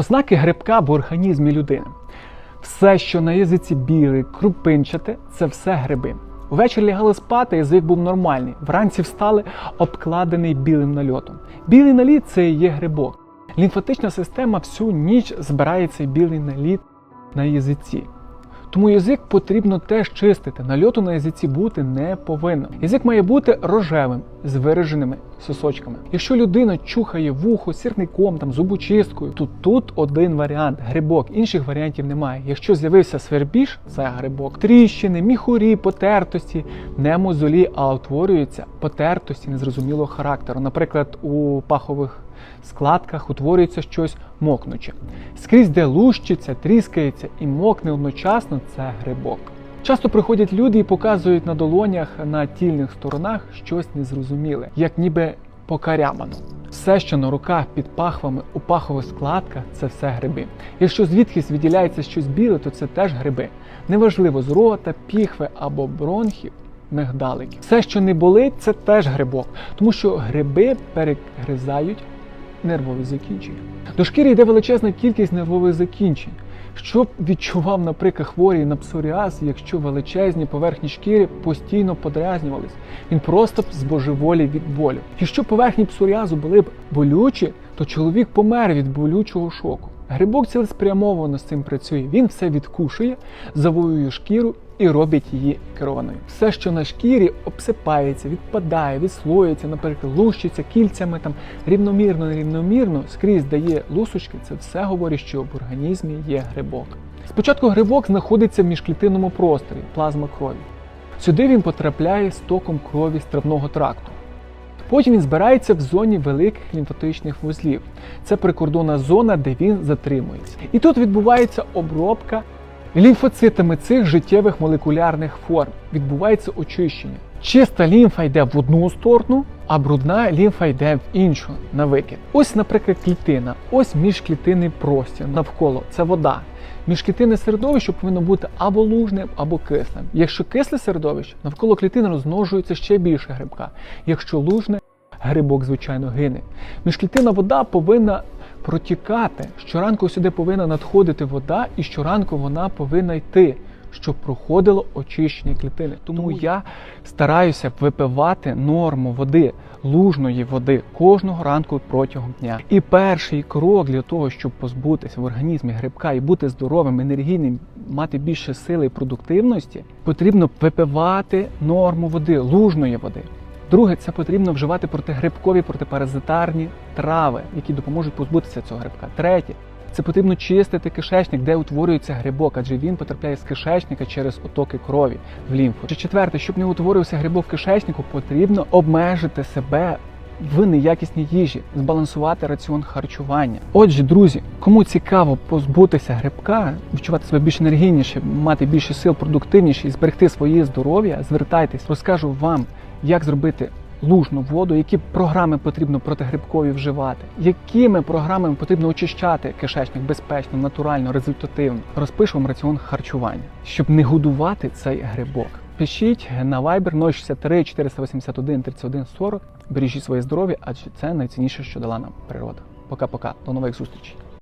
Ознаки грибка в організмі людини. Все, що на язиці біле, крупинчате, це все гриби. Увечері лягали спати, язик був нормальний. Вранці встали, обкладений білим нальотом. Білий наліт це і є грибок. Лімфатична система всю ніч збирає цей білий наліт на язиці. Тому язик потрібно теж чистити. Нальоту на язиці бути не повинно. Язик має бути рожевим з вираженими сосочками. Якщо людина чухає вухо сірником, там зубочисткою, то тут один варіант грибок. Інших варіантів немає. Якщо з'явився свербіж, це грибок. Тріщини, міхурі, потертості, не мозолі, а утворюються потертості незрозумілого характеру. Наприклад, у пахових складках утворюється щось мокнуче. Скрізь, де лущиться, тріскається і мокне одночасно, це грибок. Часто приходять люди і показують на долонях на тільних сторонах щось незрозуміле, як ніби покарямано. Все, що на руках під пахвами у пахових складках, це все гриби. Якщо звідкись виділяється щось біле, то це теж гриби. Неважливо з рота, піхви або бронхів, мигдалики. Все, що не болить, це теж грибок, тому що гриби перегризають нервові закінчення. До шкіри йде величезна кількість нервових закінчень. Що б відчував, наприклад, хворий на псоріаз, якщо величезні поверхні шкіри постійно подразнювались? Він просто б збожеволів від болю. Якщо поверхні псоріазу були б болючі, то чоловік помер від болючого шоку. Грибок цілеспрямовано з цим працює. Він все відкушує, завоює шкіру і робить її керованою. Все, що на шкірі обсипається, відпадає, відслоюється, наприклад, лущиться кільцями там рівномірно, нерівномірно, скрізь дає лусочки. Це все говорить, що в організмі є грибок. Спочатку грибок знаходиться в міжклітинному просторі, плазма крові. Сюди він потрапляє з током крові з травного тракту. Потім він збирається в зоні великих лімфатичних вузлів. Це прикордонна зона, де він затримується. І тут відбувається обробка лімфоцитами цих життєвих молекулярних форм. Відбувається очищення. Чиста лімфа йде в одну сторону, а брудна лімфа йде в іншу на викид. Ось, наприклад, клітина, ось міжклітинний простір навколо це вода. Міжклітинне середовище повинно бути або лужним, або кислим. Якщо кисле середовище, навколо клітини розмножується ще більше грибка. Якщо лужне, грибок, звичайно, гине. Міжклітинна вода повинна протікати. Щоранку сюди повинна надходити вода, і щоранку вона повинна йти, щоб проходило очищення клітини. Тому я стараюся випивати норму води, лужної води кожного ранку протягом дня. І перший крок для того, щоб позбутися в організмі грибка і бути здоровим, енергійним, мати більше сили і продуктивності, потрібно випивати норму води, лужної води. Друге, це потрібно вживати протигрибкові протипаразитарні трави, які допоможуть позбутися цього грибка. Третє, це потрібно чистити кишечник, де утворюється грибок, адже він потрапляє з кишечника через отоки крові в лімфу. Чи четверте, щоб не утворився грибок в кишечнику, потрібно обмежити себе в неякісній їжі, збалансувати раціон харчування. Отже, друзі, кому цікаво позбутися грибка, відчувати себе більш енергійніше, мати більше сил, продуктивніше і зберегти своє здоров'я, звертайтесь, розкажу вам, як зробити лужну воду, які програми потрібно протигрибкові вживати, якими програмами потрібно очищати кишечник безпечно, натурально, результативно. Розпишу вам раціон харчування, щоб не годувати цей грибок. Пишіть на Viber 063 481 31 40. Бережіть своє здоров'я, адже це найцінніше, що дала нам природа. Пока-пока, до нових зустрічей.